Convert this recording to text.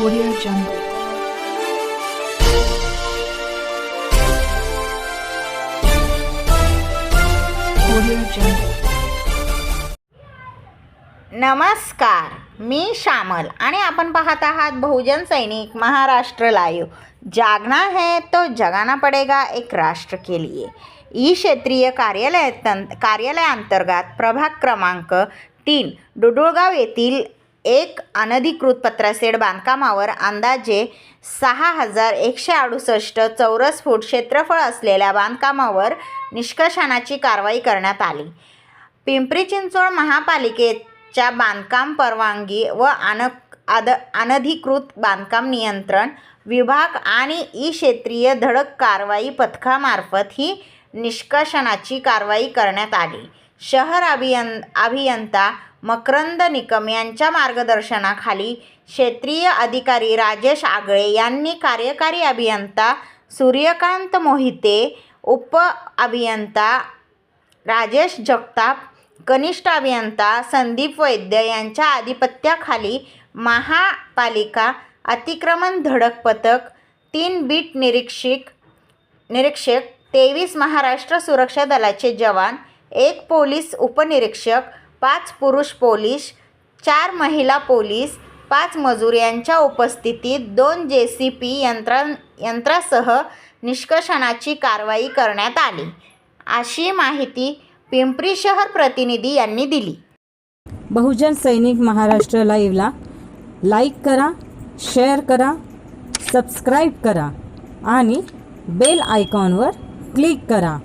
Audio Jungle. Audio Jungle. नमस्कार मी श्यामल आणि आपण पाहत आहात बहुजन सैनिक महाराष्ट्र लाईव्ह जागना है तो जगाना पडेगा एक राष्ट्र के लिए ई क्षेत्रीय कार्यालय कार्यालयांतर्गत प्रभाग क्रमांक तीन डुडुळगाव येथील एक अनधिकृत पत्रासेड बांधकामावर अंदाजे सहा हजार एकशे अडुसष्ट चौरस फूट क्षेत्रफळ असलेल्या बांधकामावर निष्कर्षणाची कारवाई करण्यात आली. पिंपरी चिंचवड महापालिकेच्या बांधकाम परवानगी व अन अद अनधिकृत बांधकाम नियंत्रण विभाग आणि ई क्षेत्रीय धडक कारवाई पथकामार्फत ही निष्कर्षणाची कारवाई करण्यात आली. शहर अभियं अभियंता मकरंद निकम यांच्या मार्गदर्शनाखाली क्षेत्रीय अधिकारी राजेश आगळे यांनी कार्यकारी अभियंता सूर्यकांत मोहिते उप अभियंता राजेश जगताप कनिष्ठ अभियंता संदीप वैद्य यांच्या आधिपत्याखाली महापालिका अतिक्रमण धडक पथक तीन बीट निरीक्षक निरीक्षक तेवीस महाराष्ट्र सुरक्षा दलाचे जवान एक पोलीस उपनिरीक्षक पाच पुरुष पोलीस चार महिला पोलीस पाच मजूर यांच्या उपस्थितीत दोन जे सी पी यंत्रा यंत्रासह निष्कर्षणाची कारवाई करण्यात आली. अशी माहिती पिंपरी शहर प्रतिनिधी यांनी दिली. बहुजन सैनिक महाराष्ट्र लाईव्हला लाईक करा शेअर करा सबस्क्राईब करा आणि बेल आयकॉनवर क्लिक करा.